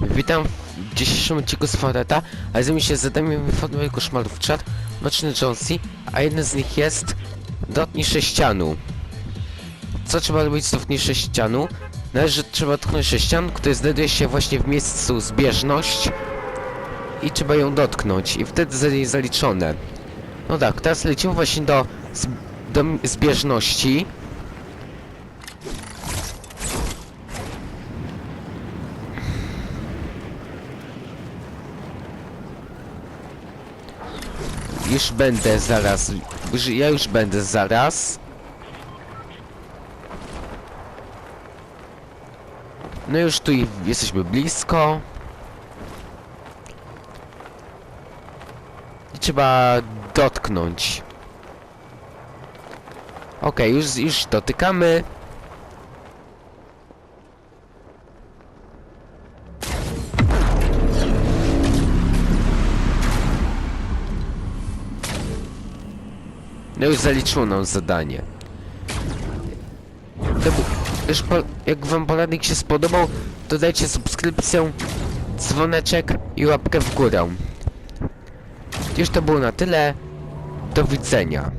Witam w dzisiejszym odcinku z Foreta, a zajmie się zadaniem wypadłego koszmarów czat, Jonesy, a jeden z nich jest dotknij sześcianu. Co trzeba robić z dotknij sześcianu? Należy, trzeba dotknąć sześcian, który znajduje się właśnie w miejscu zbieżność i trzeba ją dotknąć i wtedy zaliczone. No tak, teraz lecimy właśnie do, do zbieżności. Już będę zaraz. Już, ja już będę zaraz. No już tu jesteśmy blisko. I trzeba dotknąć. Okej, już, już dotykamy. No już zaliczyło nam zadanie. To już po, jak wam poradnik się spodobał, to dajcie subskrypcję, dzwoneczek i łapkę w górę. Już to było na tyle. Do widzenia.